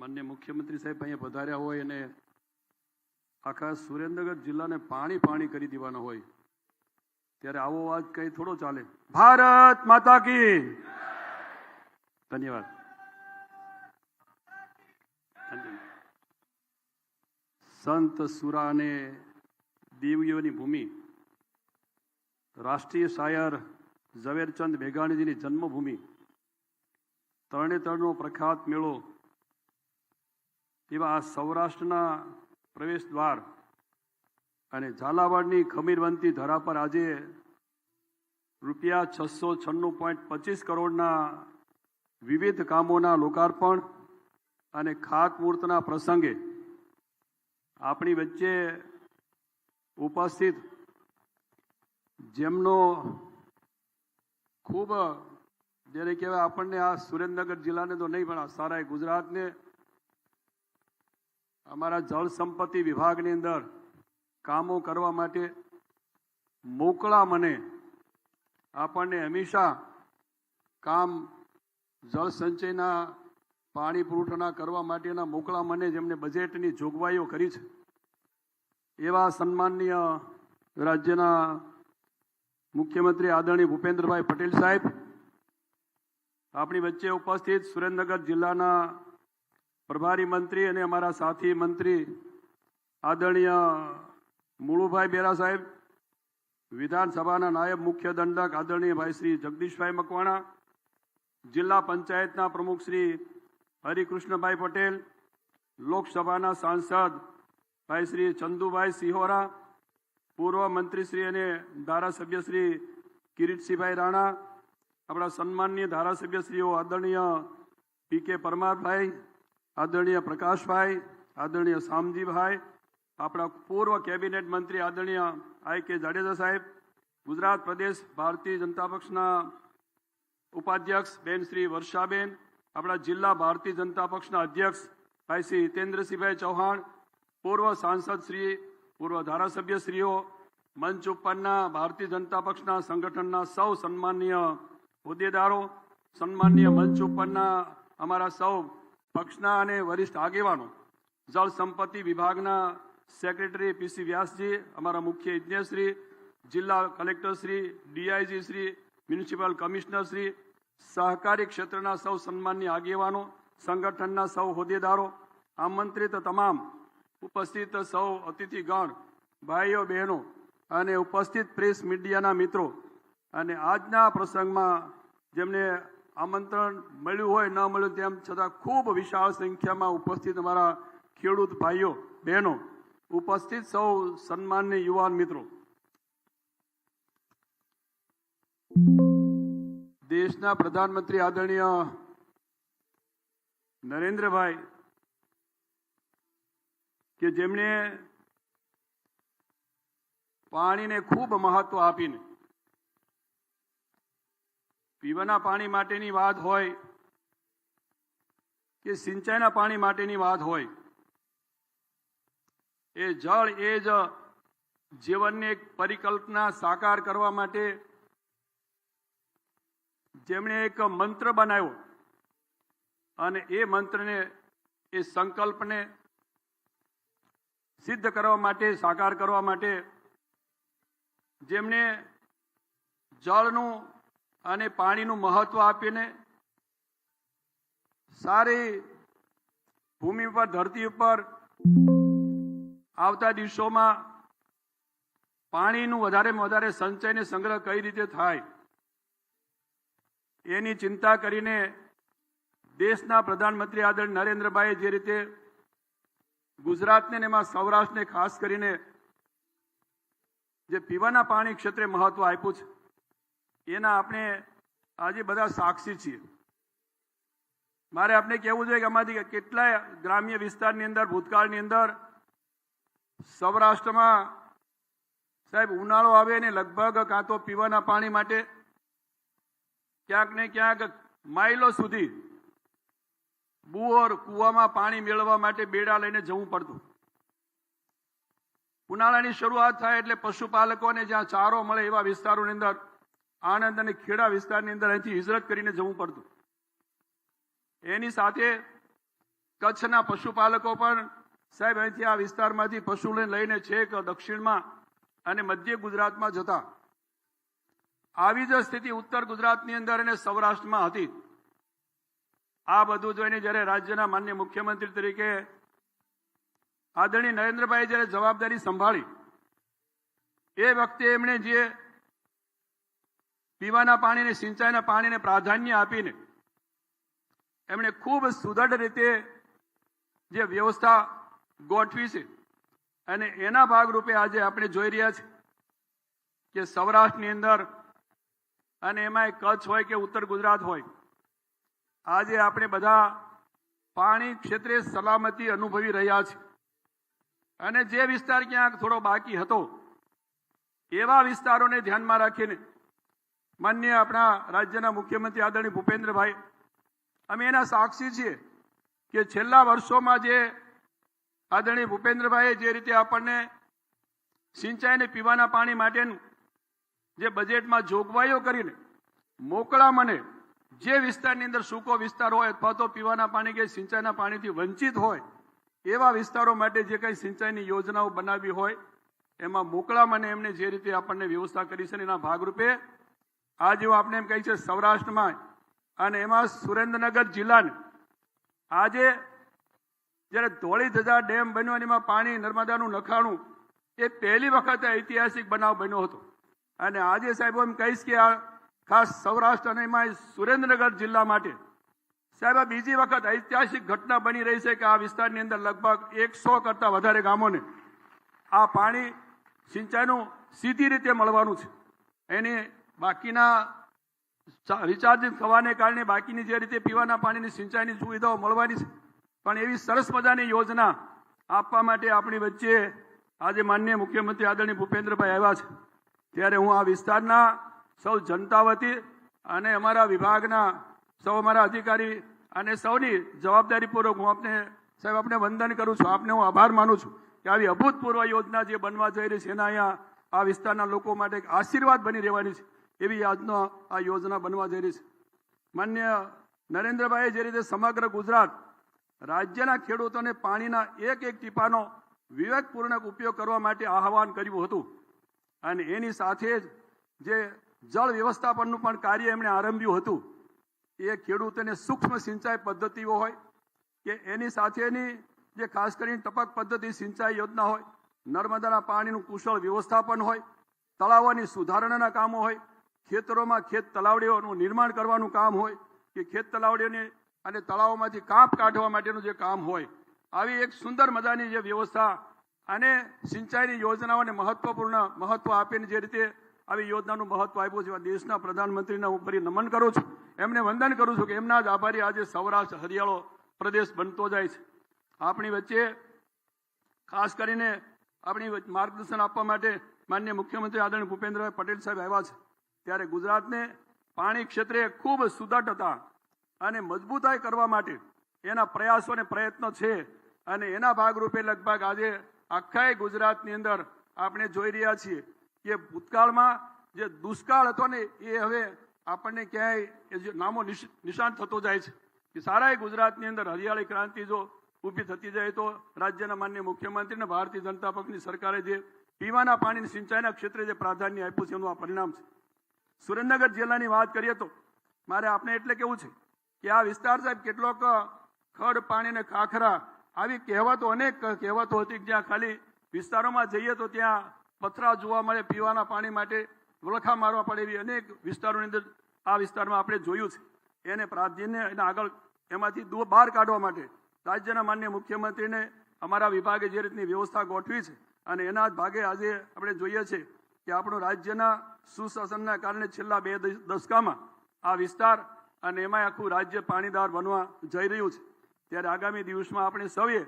માન્ય મુખ્યમંત્રી સાહેબ અહીંયા પધાર્યા હોય અને આખા સુરેન્દ્રનગર જિલ્લાને પાણી પાણી કરી દેવાના હોય, ત્યારે આવો વાત કઈ થોડો ચાલે. ભારત માતા કી ધન્યવાદ. સંત સુરા અને દેવીઓની ભૂમિ, રાષ્ટ્રીય શાયર ઝવેરચંદ મેઘાણીજીની જન્મભૂમિ, તરણેતરનો પ્રખ્યાત મેળો એવા આ સૌરાષ્ટ્રના પ્રવેશ દ્વાર અને ઝાલાવાડની ખમીરવંતી ધરા પર આજે રૂપિયા છસો છન્નું પોઈન્ટ પચીસ કરોડના વિવિધ કામોના લોકાર્પણ અને ખાતમુહૂર્તના પ્રસંગે આપણી વચ્ચે ઉપસ્થિત જેમનો ખૂબ, જેને કહેવાય આપણને આ સુરેન્દ્રનગર જિલ્લાને તો નહીં પણ આ સારા ગુજરાતને અમારા જળ સંપત્તિ વિભાગની અંદર કામો કરવા માટે મોકળા મને આપણને હંમેશા કામ જળ સંચયના, પાણી પુરવઠાના કરવા માટેના મોકળા મને જેમને બજેટની જોગવાઈઓ કરી છે. એવા સન્માનનીય રાજ્યના મુખ્યમંત્રી આદરણીય ભૂપેન્દ્રભાઈ પટેલ સાહેબ, આપણી વચ્ચે ઉપસ્થિત સુરેન્દ્રનગર જિલ્લાના પ્રભારી મંત્રી અને અમારા સાથી મંત્રી, આદરણીય મુળુભાઈ બેરા સાહેબ, વિધાનસભાના નાયબ મુખ્ય દંડક આદરણીય ભાઈ શ્રી જગદીશભાઈ મકવાણા, જિલ્લા પંચાયતના પ્રમુખ શ્રી હરિકૃષ્ણભાઈ પટેલ, લોકસભાના સાંસદ ભાઈ શ્રી ચંદુભાઈ સિહોરા, પૂર્વ મંત્રીશ્રી અને ધારાસભ્ય શ્રી કિરીટસિંહભાઈ રાણા, આપણા સન્માનીય ધારાસભ્યશ્રીઓ આદરણીય પી કે પરમારભાઈ આદરણીય પ્રકાશભાઈ, આદરણીય શામજીભાઈ, આપણા પૂર્વ કેબિનેટ મંત્રી આદરણીય આઈ કે જાડેજા સાહેબ, ગુજરાત પ્રદેશ ભારતીય જનતા પક્ષના ઉપાધ્યક્ષ બેન શ્રી વર્ષાબેન, આપણા જિલ્લા ભારતીય જનતા પક્ષના અધ્યક્ષ ભાઈ શ્રી હિતેન્દ્રસિંહભાઈ ચૌહાણ, પૂર્વ સાંસદ શ્રી, પૂર્વ ધારાસભ્ય શ્રીઓ મંચ ઉપરના ભારતીય જનતા પક્ષના સંગઠનના સૌ સન્માનીય હોદ્દેદારો, સન્માનીય મંચ ઉપરના અમારા સૌ પક્ષના અને વરિષ્ઠ આગેવાનો. જળ સંપત્તિ વિભાગના સેક્રેટરી પીસી વ્યાસજી, અમારા મુખ્ય ઇજનેરશ્રી, જિલ્લા કલેક્ટરશ્રી ડીઆઈજી શ્રી, મ્યુનિસિપલ કમિશનરશ્રી સહકારી ક્ષેત્રના સૌ સન્માનની આગેવાનો, સંગઠનના સૌ હોદ્દેદારો, આમંત્રિત તમામ ઉપસ્થિત સૌ અતિથિગણ, ભાઈઓ, બહેનો અને ઉપસ્થિત પ્રેસ મીડિયાના મિત્રો. અને આજના પ્રસંગમાં જેમને આમંત્રણ મળ્યું હોય, ન મળ્યું તેમ છતાં ખૂબ વિશાળ સંખ્યામાં ઉપસ્થિત અમારા ખેડૂત ભાઈઓ, બહેનો, ઉપસ્થિત સૌ સન્માનની યુવાન મિત્રો. દેશના પ્રધાનમંત્રી આદરણીય નરેન્દ્રભાઈ, કે જેમણે પાણીને ખૂબ મહત્વ આપીને પીવાના પાણી માટેની વાત હોય કે સિંચાઈના પાણી માટેની વાત હોય, એ જળ એ જ જીવનની એક પરિકલ્પના સાકાર કરવા માટે જેમણે એક મંત્ર બનાવ્યો અને એ મંત્રને, એ સંકલ્પને સિદ્ધ કરવા માટે, સાકાર કરવા માટે જેમણે જળનું અને પાણીનું મહત્વ આપીને સારી ભૂમિ પર ધરતી ઉપર આવતા દિવસોમાં પાણીનું વધારેમાં વધારે સંચય ને સંગ્રહ કઈ રીતે થાય એની ચિંતા કરીને દેશના પ્રધાનમંત્રી આદરણીય નરેન્દ્રભાઈએ જે રીતે ગુજરાતને એમાં સૌરાષ્ટ્રને ખાસ કરીને જે પીવાના પાણી ક્ષેત્રે મહત્વ આપ્યું છે. એના આપણે આજે બધા સાક્ષી છીએ. મારે આપણે કહેવું જોઈએ કે આમાંથી કેટલાય ગ્રામ્ય વિસ્તારની અંદર, ભૂતકાળની અંદર સૌરાષ્ટ્રમાં સાહેબ ઉનાળો આવે ને લગભગ કાં તો પીવાના પાણી માટે ક્યાંક ને ક્યાંક માઇલો સુધી બુઓર, કૂવામાં પાણી મેળવવા માટે બેડા લઈને જવું પડતું. ઉનાળાની શરૂઆત થાય એટલે પશુપાલકોને જ્યાં ચારો મળે એવા વિસ્તારોની અંદર આણંદ અને ખેડા વિસ્તારની અંદર અહીંથી હિજરત કરીને જવું પડતું. એની સાથે કચ્છના પશુપાલકો પણ સાહેબ અહીંથી આ વિસ્તારમાંથી પશુને લઈને છેક દક્ષિણમાં અને મધ્ય ગુજરાતમાં જતા. આવી જ સ્થિતિ ઉત્તર ગુજરાતની અંદર અને સૌરાષ્ટ્રમાં હતી. આ બધું જોઈને જ્યારે રાજ્યના માન્ય મુખ્યમંત્રી તરીકે આદરણીય નરેન્દ્રભાઈ જ્યારે જવાબદારી સંભાળી, એ વખતે એમણે જે પીવાના પાણીને, સિંચાઈના પાણીને પ્રાધાન્ય આપીને એમણે ખૂબ સુદૃઢ રીતે જે વ્યવસ્થા ગોઠવી છે. અને એના ભાગરૂપે આજે આપણે જોઈ રહ્યા છીએ કે સૌરાષ્ટ્રની અંદર અને એમાં કચ્છ હોય કે ઉત્તર ગુજરાત હોય, આજે આપણે બધા પાણી ક્ષેત્રે સલામતી અનુભવી રહ્યા છે અને જે વિસ્તાર ક્યાંક થોડો બાકી હતો, એવા વિસ્તારોને ધ્યાનમાં રાખીને માન્ય આપણા રાજ્યના મુખ્યમંત્રી આદરણીય ભૂપેન્દ્રભાઈ, અમે એના સાક્ષી છીએ કે છેલ્લા વર્ષોમાં જે આદરણીય ભૂપેન્દ્રભાઈએ જે રીતે આપણને સિંચાઈ અને પીવાના પાણી માટેનું જે બજેટમાં જોગવાઈઓ કરીને મોકળા મને જે વિસ્તારની અંદર સૂકો વિસ્તાર હોય અથવા તો પીવાના પાણી કે સિંચાઈના પાણીથી વંચિત હોય, એવા વિસ્તારો માટે જે કંઈ સિંચાઈની યોજનાઓ બનાવી હોય, એમાં મોકળા મને એમને જે રીતે આપણને વ્યવસ્થા કરી છે એના ભાગરૂપે આજે જેવું આપણે એમ કહી છે સૌરાષ્ટ્રમાં અને એમાં સુરેન્દ્રનગર જિલ્લાને. આજે જ્યારે ધોળી ધજા ડેમ બન્યો અને એમાં પાણી નર્મદાનું નખાણું, એ પહેલી વખત ઐતિહાસિક બનાવ બન્યો હતો. અને આજે સાહેબ એમ કહીશ કે આ ખાસ સૌરાષ્ટ્ર અને એમાં સુરેન્દ્રનગર જિલ્લા માટે, સાહેબ આ બીજી વખત ઐતિહાસિક ઘટના બની રહી છે કે આ વિસ્તારની અંદર લગભગ એકસો કરતા વધારે ગામોને આ પાણી સિંચાઈનું સીધી રીતે મળવાનું છે. એની બાકીના રિચાર્જ થવાને કારણે બાકીની જે રીતે પીવાના પાણીની સિંચાઈની સુવિધાઓ મળવાની પણ એવી સરસ મજાની યોજના આપવા માટે આપણી વચ્ચે આજે માનનીય મુખ્યમંત્રી આદરણીય ભૂપેન્દ્રભાઈ આવ્યા છે. ત્યારે હું આ વિસ્તારના સૌ જનતા વતી અને અમારા વિભાગના સૌ અમારા અધિકારી અને સૌની જવાબદારીપૂર્વક હું આપને સાહેબ, આપને વંદન કરું છું. આપને હું આભાર માનું છું કે આવી અભૂતપૂર્વ યોજના જે બનવા જઈ રહી છે, એના અહીંયા આ વિસ્તારના લોકો માટે આશીર્વાદ બની રહેવાની છે. એવી આજનો આ યોજના બનવા જઈ રહી છે. માન્ય નરેન્દ્રભાઈએ જે રીતે સમગ્ર ગુજરાત રાજ્યના ખેડૂતોને પાણીના એક એક ટીપાનો વિવેકપૂર્ણક ઉપયોગ કરવા માટે આહવાન કર્યું હતું અને એની સાથે જ જે જળ વ્યવસ્થાપનનું પણ કાર્ય એમણે આરંભ્યું હતું, એ ખેડૂતોને સૂક્ષ્મ સિંચાઈ પદ્ધતિઓ હોય કે એની સાથેની જે ખાસ કરીને ટપક પદ્ધતિ, સિંચાઈ યોજના હોય, નર્મદાના પાણીનું કુશળ વ્યવસ્થાપન હોય, તળાવોની સુધારણાના કામો હોય ખેતરોમાં ખેત તલાવડીઓનું નિર્માણ કરવાનું કામ હોય કે ખેત તલાવડીઓને અને તળાવોમાંથી કાપ કાઢવા માટેનું જે કામ હોય, આવી એક સુંદર મજાની જે વ્યવસ્થા અને સિંચાઈની યોજનાઓને મહત્વપૂર્ણ મહત્વ આપીને જે રીતે આવી યોજનાનું મહત્વ આપ્યું છે દેશના પ્રધાનમંત્રીના ફરી નમન કરું છું. એમને વંદન કરું છું કે એમના જ આભારી આજે સૌરાષ્ટ્ર હરિયાળો પ્રદેશ બનતો જાય છે. આપણી વચ્ચે ખાસ કરીને આપણી માર્ગદર્શન આપવા માટે માન્ય મુખ્યમંત્રી આદરણીય ભૂપેન્દ્રભાઈ પટેલ સાહેબ આવ્યા છે. ત્યારે ગુજરાતને પાણી ક્ષેત્રે ખૂબ સુદૃઢતા અને મજબૂતાઈ કરવા માટે એના પ્રયાસો અને પ્રયત્નો છે અને એના ભાગરૂપે લગભગ આજે આખા ગુજરાતની અંદર આપણે જોઈ રહ્યા છીએ કે ભૂતકાળમાં જે દુષ્કાળ હતો ને એ હવે આપણને ક્યાંય એ નામો નિશાન થતો જાય છે. કે સારા ગુજરાતની અંદર હરિયાળી ક્રાંતિ જો ઊભી થતી જાય તો રાજ્યના માન્ય મુખ્યમંત્રી અને ભારતીય જનતા પક્ષની સરકારે જે પીવાના પાણીની સિંચાઈના ક્ષેત્રે જે પ્રાધાન્ય આપ્યું છે એનું આ પરિણામ છે. સુરેન્દ્રનગર જિલ્લાની વાત કરીએ તો મારે આપણે એટલે કેવું છે કે આ વિસ્તાર સાહેબ કેટલોક ખડ, પાણી ને ખાખરા આવી કહેવતો, અનેક કહેવતો હતી જ્યાં ખાલી વિસ્તારોમાં જઈએ તો ત્યાં પથરા જોવા મળે, પીવાના પાણી માટે વળખા મારવા પડે એવી અનેક વિસ્તારોની અંદર આ વિસ્તારમાં આપણે જોયું છે. એને પ્રાધાન્ય એને આગળ એમાંથી બહાર કાઢવા માટે રાજ્યના માન્ય મુખ્યમંત્રીને અમારા વિભાગે જે રીતની વ્યવસ્થા ગોઠવી છે અને એના ભાગે આજે આપણે જોઈએ છે કે આપણું રાજ્યના સુશાસનના કારણે છેલ્લા બે દશકામાં આ વિસ્તાર અને એમાં આખું રાજ્ય પાણીદાર બનવા જઈ રહ્યું છે. ત્યારે આગામી દિવસમાં આપણે સૌએ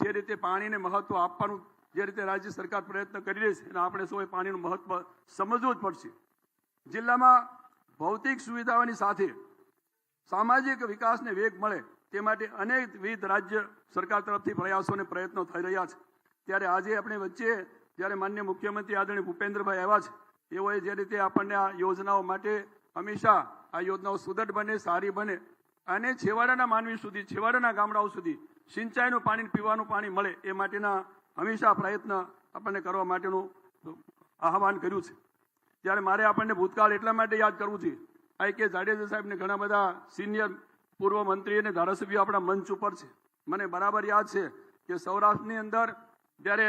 જે રીતે પાણીને મહત્વ આપવાનું, જે રીતે રાજ્ય સરકાર પ્રયત્ન કરી રહી છે અને આપણે સૌએ પાણીનું મહત્વ સમજવું જ પડશે. જિલ્લામાં ભૌતિક સુવિધાઓની સાથે સામાજિક વિકાસને વેગ મળે તે માટે અનેકવિધ રાજ્ય સરકાર તરફથી પ્રયાસો અને પ્રયત્નો થઈ રહ્યા છે. ત્યારે આજે આપણે વચ્ચે જ્યારે માન્ય મુખ્યમંત્રી આદરણીય ભૂપેન્દ્રભાઈ આવ્યા છે. એઓએ જે રીતે આપણને આ યોજનાઓ માટે હંમેશા આ યોજનાઓ સુદૃઢ બને, સારી બને અને છેવાડાના માનવી સુધી, છેવાડાના ગામડાઓ સુધી સિંચાઈનું પાણી પીવાનું પાણી મળે એ માટેના હંમેશા પ્રયત્ન આપણને કરવા માટેનું આહવાન કર્યું છે. ત્યારે મારે આપણને ભૂતકાળ એટલા માટે યાદ કરવું છે. આ કે જાડેજા સાહેબને ઘણા બધા સિનિયર પૂર્વ મંત્રી અને ધારાસભ્યો આપણા મંચ ઉપર છે. મને બરાબર યાદ છે કે સૌરાષ્ટ્રની અંદર જ્યારે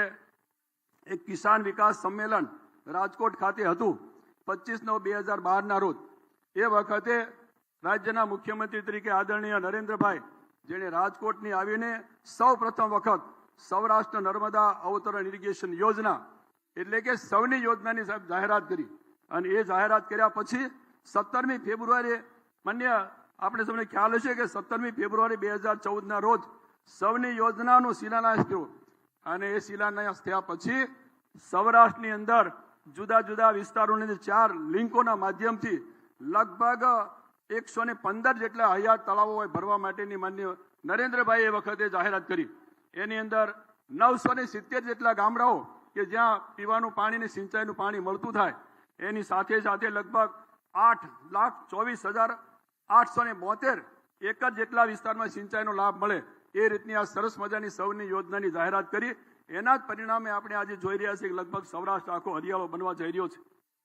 એક કિસાન વિકાસ સંમેલન રાજકોટ ખાતે હતું પચીસ નવ બે હજાર બારના રોજ. એ વખતે રાજ્યના મુખ્યમંત્રી તરીકે આદરણીય નરેન્દ્રભાઈ, જેણે રાજકોટની આવીને સૌ પ્રથમ વખત સૌરાષ્ટ્ર નર્મદા અવતરણ ઇરિગેશન યોજના એટલે કે સૌની યોજનાની સાહેબ જાહેરાત કરી. અને એ જાહેરાત કર્યા પછી સત્તરમી ફેબ્રુઆરી માન્ય આપણે સૌને ખ્યાલ હશે કે સત્તરમી ફેબ્રુઆરી બે હજાર ચૌદના રોજ સૌની યોજનાનો શિલાન્યાસ થયો અને એ શિલાન્યાસ થયા પછી સૌરાષ્ટ્રની અંદર જુદા જુદા વિસ્તારોની અંદર ચાર લિંકોના માધ્યમથી લગભગ એકસો ને પંદર જેટલા હયાત તળાવો હોય ભરવા માટેની માન્ય નરેન્દ્રભાઈ એ વખતે જાહેરાત કરી. એની અંદર નવસો ને સિત્તેર જેટલા ગામડાઓ કે જ્યાં પીવાનું પાણી ને સિંચાઈનું પાણી મળતું થાય, એની સાથે સાથે લગભગ આઠ લાખ ચોવીસ હજાર આઠસો ને બોતેર જ જેટલા વિસ્તારમાં સિંચાઈનો લાભ મળે. એ રીતની આ સરસ મજાની સૌની યોજનાની જાહેરાત કરી. એના જ પરિણામે આપણે આજે જોઈ રહ્યા છીએ કે લગભગ સૌરાષ્ટ્ર આખો હરિયાળો બનવા જઈ રહ્યો છે.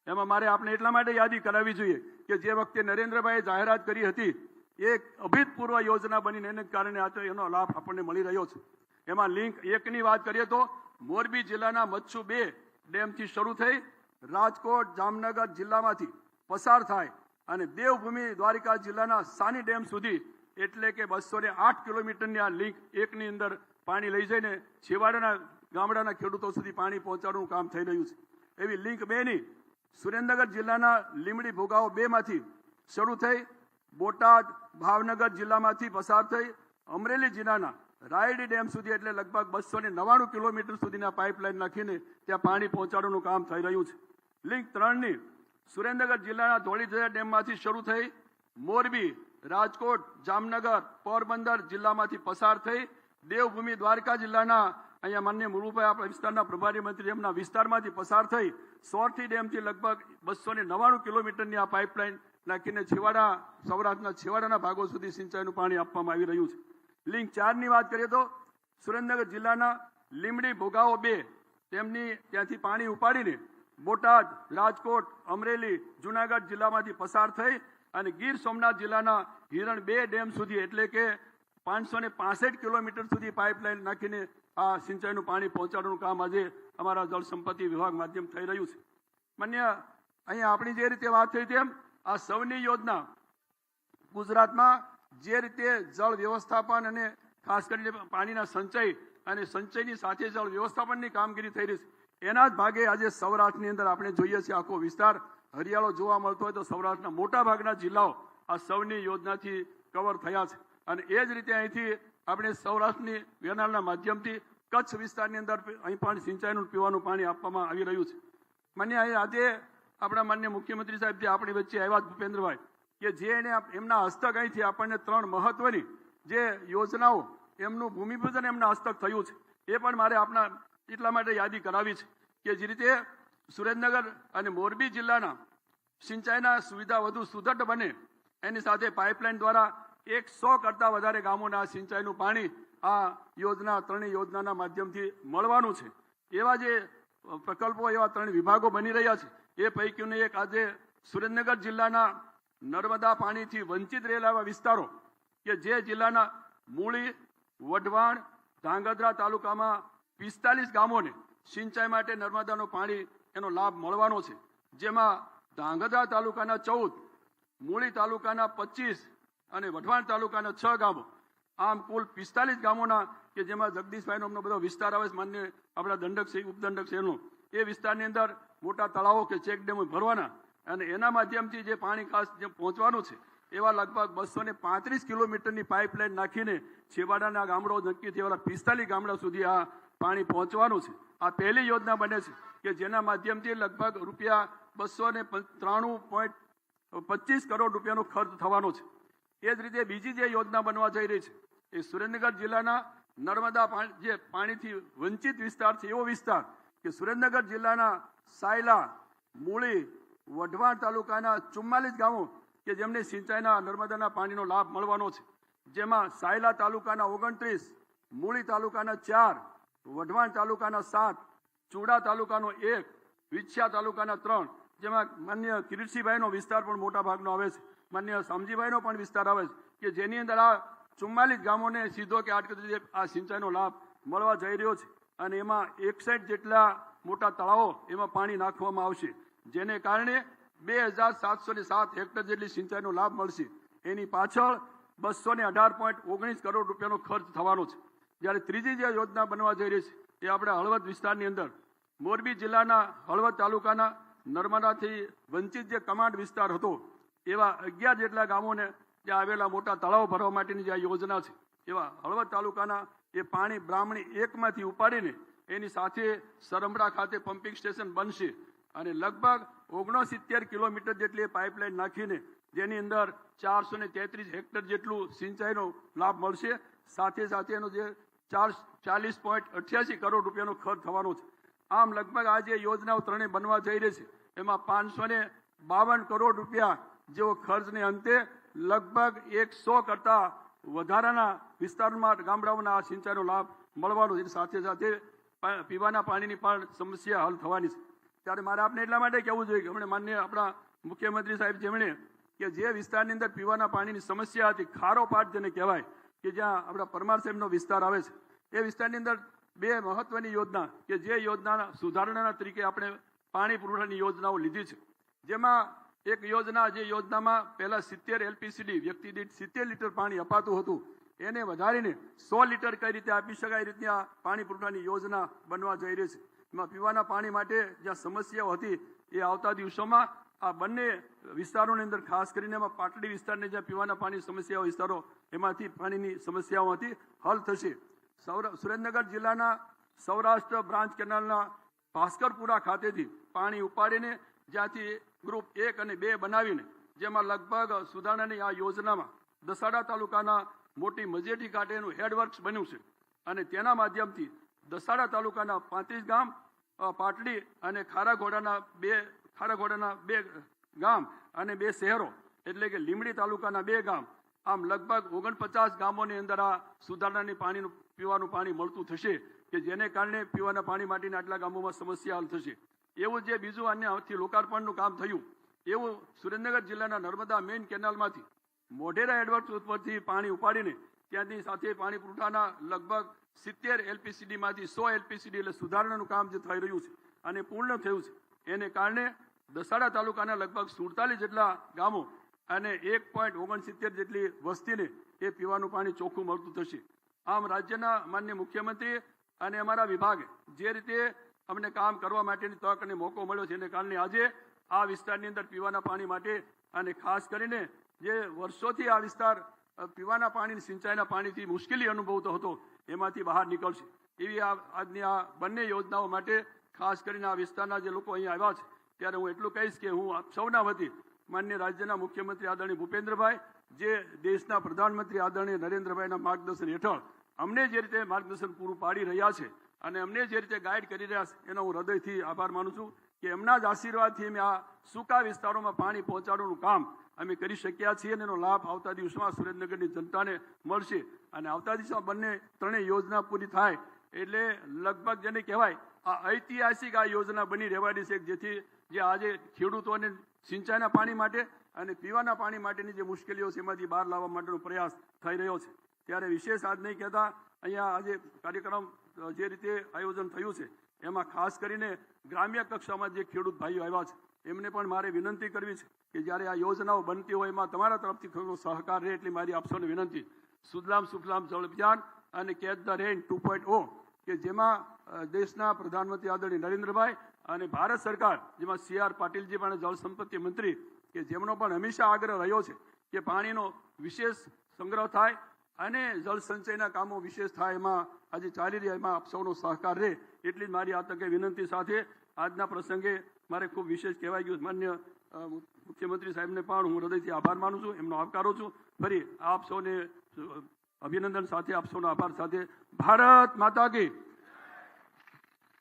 એમાં મારે આપણે એટલા માટે યાદી કરાવવી જોઈએ કે જે વખતે નરેન્દ્રભાઈએ જાહેરાત કરી હતી એ અભૂતપૂર્વ યોજના બનીને એને કારણે આજે એનો લાભ આપણને મળી રહ્યો છે. એમાં લિંક એકની વાત કરીએ તો, મોરબી જિલ્લાના મચ્છુ બે ડેમથી શરૂ થઈ, રાજકોટ, જામનગર જિલ્લામાંથી પસાર થાય અને દેવભૂમિ દ્વારિકા જિલ્લાના સાની ડેમ સુધી એટલે કે બસો ને આઠ કિલોમીટરની આ લિંક એકની અંદર પાણી લઈ જઈને છેવાડાના ગામડાના ખેડૂતો સુધી પાણી પહોંચાડવાનું કામ થઈ રહ્યું છે. એવી લિંક બેની સુરેન્દ્રનગર જિલ્લાના લીમડી ભોગાવો બેમાંથી શરૂ થઈ, બોટાદ, ભાવનગર જિલ્લામાંથી પસાર થઈ, અમરેલી જિલ્લાના રાયડી ડેમ સુધી એટલે લગભગ બસો ને નવ્વાણું કિલોમીટર સુધીના પાઇપલાઇન નાખીને ત્યાં પાણી પહોંચાડવાનું કામ થઈ રહ્યું છે. લિંક ત્રણની સુરેન્દ્રનગર જિલ્લાના ધોળીધજા ડેમમાંથી શરૂ થઈ, મોરબી રાજકોટ, જામનગર, પોરબંદર જિલ્લામાંથી પસાર થઈ દેવભૂમિ દ્વારકા જિલ્લાના અહીંયા માન્ય મુરુભાઈ આપણા વિસ્તારના પ્રભારી મંત્રી એમના વિસ્તારમાંથી પસાર થઈ સોરઠી ડેમથી લગભગ બસો ને નવ્વાણું કિલોમીટરની આ પાઇપલાઇન નાખીને છેવાડા, સૌરાષ્ટ્રના છેવાડાના ભાગો સુધી સિંચાઈનું પાણી આપવામાં આવી રહ્યું છે. લિંક ચારની વાત કરીએ તો સુરેન્દ્રનગર જિલ્લાના લીમડી ભોગાવો બે, તેમની ત્યાંથી પાણી ઉપાડીને બોટાદ, રાજકોટ, અમરેલી, જુનાગઢ જિલ્લામાંથી પસાર થઈ અને ગીર સોમનાથ જિલ્લાના હિરણ બે ડેમ સુધી, એટલે કે પાંચસો ને પાસઠ કિલોમીટર સુધી પાઇપલાઇન નાખીને આ સિંચાઈનું પાણી પહોંચાડવાનું કામ આજે અમારા જળ સંપત્તિ વિભાગ માધ્યમ થઈ રહ્યું છે. માન્ય, અહીંયા આપણી જે રીતે વાત થઈ તેમ આ સૌની યોજના ગુજરાતમાં જે રીતે જળ વ્યવસ્થાપન અને ખાસ કરીને પાણીના સંચય અને સંચયની સાથે જળ વ્યવસ્થાપનની કામગીરી થઈ રહી છે, એના જ ભાગે આજે સૌરાષ્ટ્રની અંદર આપણે જોઈએ છીએ આખો વિસ્તાર. હરિયાળો જોવા મળતો હોય તો સૌરાષ્ટ્રના મોટા ભાગના જિલ્લાઓ આ સૌની યોજનાથી કવર થયા છે. અને એ જ રીતે અહીંથી આપણે સૌરાષ્ટ્રની વેનાળના માધ્યમથી કચ્છ વિસ્તારની અંદર અહીં પણ સિંચાઈનું પીવાનું પાણી આપવામાં આવી રહ્યું છે. માન્ય આજે આપણા માન્ય મુખ્યમંત્રી સાહેબ જે આપણી વચ્ચે આવ્યા ભૂપેન્દ્રભાઈ કે જે એને એમના હસ્તક અહીંથી આપણને ત્રણ મહત્વની જે યોજનાઓ એમનું ભૂમિપૂજન એમના હસ્તક થયું છે. એ પણ મારે આપણા એટલા માટે યાદી કરાવી છે કે જે રીતે સુરેન્દ્રનગર અને મોરબી જિલ્લાના સિંચાઈના સુવિધા વધુ સુદૃઢ બને, એની સાથે પાઇપલાઇન દ્વારા એકસો કરતા વધારે ગામોના સિંચાઈનું પાણી આ યોજના, ત્રણેય યોજનાના માધ્યમથી મળવાનું છે. એવા જે પ્રકલ્પો, એવા ત્રણ વિભાગો બની રહ્યા છે, એ પૈકીનું એક આજે સુરેન્દ્રનગર જિલ્લાના નર્મદા પાણીથી વંચિત રહેલા એવા વિસ્તારો કે જે જિલ્લાના મૂળી, વઢવાણ, ધાંગધ્રા તાલુકામાં પિસ્તાલીસ ગામોને સિંચાઈ માટે નર્મદાનું પાણી એનો લાભ મળવાનો છે. જેમાં ધાંગધ્રા તાલુકાના ચૌદ, મૂળી તાલુકાના પચીસ અને વઢવાણ તાલુકાના છ ગામો. આમ કુલ પિસ્તાલીસ ગામોના કે જેમાં જગદીશભાઈનો અમનો બધો વિસ્તાર આવે છે, માન્ય આપણા દંડક છે ઉપદંડક છે એ વિસ્તારની અંદર મોટા તળાવો કે ચેક ડેમો ભરવાના અને એના માધ્યમથી જે પાણી ખાસ જે પહોંચવાનું છે, એવા લગભગ બસો ને પાંત્રીસ કિલોમીટરની પાઇપલાઇન નાખીને છેવાડાના ગામડો નક્કી થયેલા પિસ્તાલીસ ગામડા સુધી આ પાણી પહોંચવાનું છે. આ પહેલી યોજના બને છે. કે જેના માધ્યમથી લગભગ રૂપિયા બસો ને ત્રાણું પોઈન્ટ પચીસ કરોડ રૂપિયાનો ખર્ચ થવાનો છે. એ જ રીતે બીજી જે યોજના બનવા જઈ રહી છે, એ સુરેન્દ્રનગર જિલ્લાના નર્મદા જે પાણીથી વંચિત વિસ્તાર છે, એવો વિસ્તાર કે સુરેન્દ્રનગર જિલ્લાના સાયલા, મૂળી, વઢવાણ તાલુકાના ચુમ્માલીસ ગામો કે જેમને સિંચાઈના નર્મદાના પાણીનો લાભ મળવાનો છે. જેમાં સાયલા તાલુકાના ઓગણત્રીસ, મૂળી તાલુકાના ચાર, વઢવાણ તાલુકાના સાત ચુડા તાલુકાનો એક, વિછ્યા તાલુકાના ત્રણ, જેમાં માન્ય કિરીટસિંહભાઈનો વિસ્તાર પણ મોટા ભાગનો આવે છે. માન્ય શામજીભાઈનો પણ વિસ્તાર આવે છે કે જેની અંદર આ ચુમ્માલીસ ગામોને સીધો કે આટકે આ સિંચાઈનો લાભ મળવા જઈ રહ્યો છે. અને એમાં એકસઠ જેટલા મોટા તળાવો એમાં પાણી નાખવામાં આવશે, જેને કારણે બે હજાર સાતસો ને સાત હેક્ટર જેટલી સિંચાઈનો લાભ મળશે. એની પાછળ બસો ને અઢાર પોઈન્ટ ઓગણીસ કરોડ રૂપિયાનો ખર્ચ થવાનો છે. જ્યારે ત્રીજી જે યોજના બનવા જઈ રહી છે એ આપણે હળવદ વિસ્તારની અંદર મોરબી જિલ્લાના હળવદ તાલુકાના નર્મદાથી વંચિત જે કમાન્ડ વિસ્તાર હતો, એવા અગિયાર જેટલા ગામોને ત્યાં આવેલા મોટા તળાવ ભરવા માટેની જે આ યોજના છે, એવા હળવદ તાલુકાના એ પાણી બ્રાહ્મણી એકમાંથી ઉપાડીને એની સાથે સરમડા ખાતે પમ્પિંગ સ્ટેશન બનશે અને લગભગ ઓગણસિત્તેર કિલોમીટર જેટલી પાઇપલાઇન નાખીને જેની અંદર ચારસો ને તેત્રીસ હેક્ટર જેટલું સિંચાઈનો લાભ મળશે. સાથે સાથે એનો જે ચાર ચાલીસ પોઈન્ટ અઠ્યાસી કરોડ રૂપિયાનો ખર્ચ થવાનો છે. આમ લગભગ આ જે યોજનાઓ ત્રણેય બનવા જઈ રહી છે, એમાં પાંચસો બાવન કરોડ રૂપિયા જેવો ખર્ચને અંતે લગભગ એકસો કરતા વધારાના વિસ્તારમાં ગામડાઓના આ સિંચાઈનો લાભ મળવાનો છે. સાથે સાથે પીવાના પાણીની પણ સમસ્યા હલ થવાની છે. ત્યારે મારે આપને એટલા માટે કહેવું જોઈએ કે હમણાં માન્ય આપણા મુખ્યમંત્રી સાહેબ જેમણે કે જે વિસ્તારની અંદર પીવાના પાણીની સમસ્યા હતી, ખારો પાટ જેને કહેવાય કે જ્યાં આપણા પરમાર સાહેબનો વિસ્તાર આવે છે. એ વિસ્તારની અંદર બે મહત્વની યોજના કે જે યોજનાના સુધારણાના તરીકે આપણે પાણી પુરવઠાની યોજનાઓ લીધી છે. જેમાં એક યોજના જે યોજનામાં પહેલા સિત્તેર એલપીસીડી વ્યક્તિ દીઠ સિત્તેર લીટર પાણી અપાતું હતું. એને વધારીને સો લીટર કઈ રીતે આપી શકાય એ રીતની આ પાણી પુરવઠાની યોજના બનવા જઈ રહી છે. એમાં પીવાના પાણી માટે જ્યાં સમસ્યાઓ હતી એ આવતા દિવસોમાં આ બંને વિસ્તારોની અંદર, ખાસ કરીને એમાં પાટડી વિસ્તારની જ્યાં પીવાના પાણી સમસ્યાઓ વિસ્તારો, એમાંથી પાણીની સમસ્યાઓમાંથી હલ થશે. સૌરા, સુરેન્દ્રનગર જિલ્લાના સૌરાષ્ટ્ર બ્રાન્ચ કેનાલના ભાસ્કરપુરા ખાતેથી પાણી ઉપાડીને જ્યાંથી ગ્રુપ એક અને બે બનાવીને, જેમાં લગભગ સુધારણાની આ યોજનામાં દસાડા તાલુકાના મોટી મજેટી ખાતેનું હેડવર્ક્સ બન્યું છે. અને તેના માધ્યમથી દસાડા તાલુકાના પાંત્રીસ ગામ પાટડી અને ખારાઘોડાના બે ખારાઘોડાના બે ગામ અને બે શહેરો, એટલે કે લીમડી તાલુકાના બે ગામ. આમ લગભગ ઓગણપચાસ ગામોની અંદર આ સુધારણાની પાણીનું, પીવાનું પાણી મળતું થશે કે જેને કારણે પીવાના પાણી માટેના આટલા ગામોમાં સમસ્યા હલ થશે. એવું જે બીજું અન્ય આથી લોકાર્પણનું કામ થયું, એવું સુરેન્દ્રનગર જિલ્લાના નર્મદા મેઇન કેનાલમાંથી મોઢેરા એડવર્ટ ઉપરથી પાણી ઉપાડીને ત્યાંથી સાથે પાણી પુરવઠાના લગભગ સિત્તેર એલપીસીડીમાંથી સો એલપીસીડી એટલે સુધારણાનું કામ જે થઈ રહ્યું છે અને પૂર્ણ થયું છે, એને કારણે દસાડા તાલુકાના લગભગ સુડતાલીસ જેટલા ગામો અને એક પોઈન્ટ ઓગણસિત્તેર જેટલી વસ્તીને એ પીવાનું પાણી ચોખ્ખું મળતું થશે. આમ રાજ્યના માન્ય મુખ્યમંત્રી અને અમારા વિભાગે જે રીતે અમને કામ કરવા માટેની તક અને મોકો મળ્યો છે એને કારણે આજે આ વિસ્તારની અંદર પીવાના પાણી માટે અને ખાસ કરીને જે વર્ષોથી આ વિસ્તાર પીવાના પાણી સિંચાઈના પાણીથી મુશ્કેલી અનુભવતો હતો, એમાંથી બહાર નીકળશે. એવી આજની આ બંને યોજનાઓ માટે ખાસ કરીને આ વિસ્તારના જે લોકો અહીં આવ્યા છે ત્યારે હું એટલું કહીશ કે હું આપ સૌના વતી માન્ય રાજ્યના મુખ્યમંત્રી આદરણીય ભૂપેન્દ્રભાઈ, જે દેશના પ્રધાનમંત્રી આદરણીય નરેન્દ્રભાઈના માર્ગદર્શન હેઠળ અમને જે રીતે માર્ગદર્શન પૂરું પાડી રહ્યા છે અને અમને જે રીતે ગાઈડ કરી રહ્યા છે, એનો હું હૃદયથી આભાર માનું છું કે એમના જ આશીર્વાદથી અમે આ સૂકા વિસ્તારોમાં પાણી પહોંચાડવાનું કામ અમે કરી શક્યા છીએ અને એનો લાભ આવતા દિવસમાં સુરેન્દ્રનગરની જનતાને મળશે. અને આવતા દિવસમાં બંને ત્રણેય યોજના પૂરી થાય એટલે લગભગ જેને કહેવાય આ ઐતિહાસિક આ યોજના બની રહેવાની છે, જેથી જે આજે ખેડૂતોને સિંચાઈના પાણી માટે અને પીવાના પાણી માટેની જે મુશ્કેલીઓ છે, એમાંથી બહાર લાવવા માટેનો પ્રયાસ થઈ રહ્યો છે. ત્યારે વિશેષ આજ નહીં કહેતા, અહીંયા આજે કાર્યક્રમ જે રીતે આયોજન થયું છે, એમાં ખાસ કરીને ગ્રામ્ય કક્ષામાં જે ખેડૂત ભાઈઓ આવ્યા છે, એમને પણ મારે વિનંતી કરવી છે કે જ્યારે આ યોજનાઓ બનતી હોય, એમાં તમારા તરફથી થોડો સહકાર રહે એટલી મારી આપ સૌને વિનંતી. સુદલામ સુફલામ જળ અભિયાન અને catch the rain two point O, કે જેમાં દેશના પ્રધાનમંત્રી આદરણીય નરેન્દ્રભાઈ અને ભારત સરકાર, જેમાં સી આર પાટીલજી પણ જળ સંપત્તિ મંત્રી, કે જેમનો પણ હંમેશા આગ્રહ રહ્યો છે કે પાણીનો વિશેષ સંગ્રહ થાય અને જળ સંચયના કામો વિશેષ થાય, એમાં આજે ચાલી રહ્યા, એમાં આપ સૌનો સહકાર રહે, એટલી જ મારી આ તકે વિનંતી સાથે આજના પ્રસંગે મારે ખૂબ વિશેષ કહેવાય ગયું. માન્ય મુખ્યમંત્રી સાહેબને પણ હું હૃદયથી આભાર માનું છું, એમનો આવકારું છું. ફરી આપ સૌને અભિનંદન સાથે, આપ સૌનો આભાર સાથે. ભારત માતા કી.